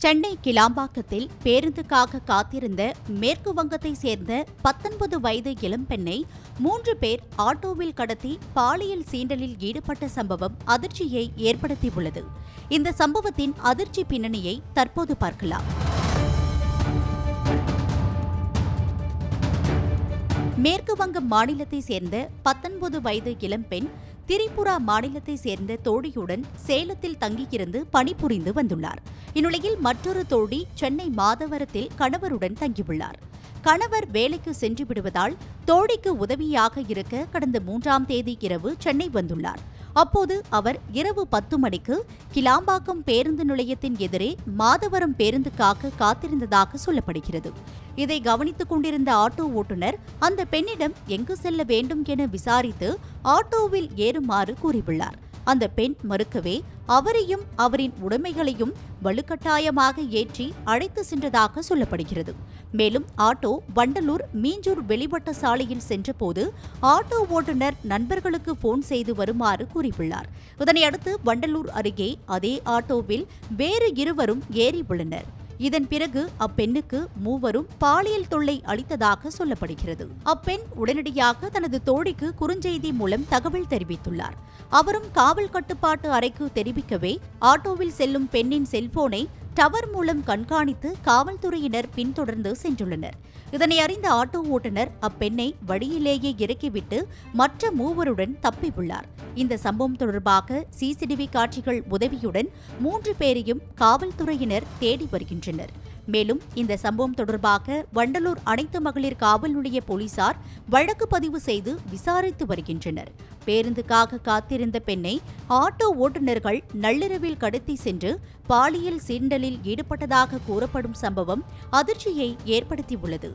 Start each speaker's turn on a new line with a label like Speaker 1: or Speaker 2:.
Speaker 1: சென்னை கிளாம்பாக்கத்தில் பேருந்துக்காக காத்திருந்த மேற்கு வங்கத்தை சேர்ந்த பத்தொன்பது வயது இளம்பெண்ணை மூன்று பேர் ஆட்டோவில் கடத்தி பாலியல் சீண்டலில் ஈடுபட்ட சம்பவம் அதிர்ச்சியை ஏற்படுத்தியுள்ளது. இந்த சம்பவத்தின் அதிர்ச்சி பின்னணியை தற்போது பார்க்கலாம். மேற்கு வங்க மாநிலத்தை சேர்ந்த பத்தொன்பது வயது இளம்பெண் திரிபுரா மாநிலத்தை சேர்ந்த தோழியுடன் சேலத்தில் தங்கியிருந்து பணிபுரிந்து வந்துள்ளார். இந்நிலையில் மற்றொரு தோழி சென்னை மாதவரத்தில் கணவருடன் தங்கியுள்ளார். கணவர் வேலைக்கு சென்று விடுவதால் தோழிக்கு உதவியாக இருக்க கடந்த மூன்றாம் தேதி இரவு சென்னை வந்துள்ளார். அப்போது அவர் இரவு பத்து மணிக்கு கிளாம்பாக்கம் பேருந்து நிலையத்தின் எதிரே மாதவரம் பேருந்துக்காக காத்திருந்ததாக சொல்லப்படுகிறது. இதை கவனித்துக் கொண்டிருந்த ஆட்டோ ஓட்டுநர் அந்த பெண்ணிடம் எங்கு செல்ல வேண்டும் என விசாரித்து ஆட்டோவில் ஏறுமாறு கூறியுள்ளார். அந்த பெண் மறுக்கவே அவரையும் அவரின் உடைமைகளையும் வலுக்கட்டாயமாக ஏற்றி அழைத்து சென்றதாக சொல்லப்படுகிறது. மேலும் ஆட்டோ வண்டலூர் மீஞ்சூர் வெளிவட்ட சாலையில் சென்றபோது ஆட்டோ ஓட்டுநர் நண்பர்களுக்கு போன் செய்து வருமாறு கூறியுள்ளார். இதனையடுத்து வண்டலூர் அருகே அதே ஆட்டோவில் வேறு இருவரும் ஏறி உள்ளனர். இதன் பிறகு அப்பெண்ணுக்கு மூவரும் பாலியல் தொல்லை அளித்ததாக சொல்லப்படுகிறது. அப்பெண் உடனடியாக தனது தோழிக்கு குறுஞ்செய்தி மூலம் தகவல் தெரிவித்துள்ளார். அவரும் காவல் கட்டுப்பாட்டு அறைக்கு தெரிவிக்கவே ஆட்டோவில் செல்லும் பெண்ணின் செல்போனை டவர் மூலம் கண்காணித்து காவல்துறையினர் பின்தொடர்ந்து சென்றுள்ளனர். இதனை அறிந்த ஆட்டோ ஓட்டுநர் அப்பெண்ணை வழியிலேயே இறக்கிவிட்டு மற்ற மூவருடன் தப்பியுள்ளார். இந்த சம்பவம் தொடர்பாக சிசிடிவி காட்சிகள் உதவியுடன் மூன்று பேரையும் காவல்துறையினர் தேடி வருகின்றனர். மேலும் இந்த சம்பவம் தொடர்பாக வண்டலூர் அனைத்து மகளிர் காவல் நிலைய போலீசார் வழக்கு பதிவு செய்து விசாரித்து வருகின்றனர். பேருந்துக்காக காத்திருந்த பெண்ணை ஆட்டோ ஓட்டுநர்கள் நள்ளிரவில் கடத்தி சென்று பாலியல் சீண்டலில் ஈடுபட்டதாக கூறப்படும் சம்பவம் அதிர்ச்சியை ஏற்படுத்தியுள்ளது.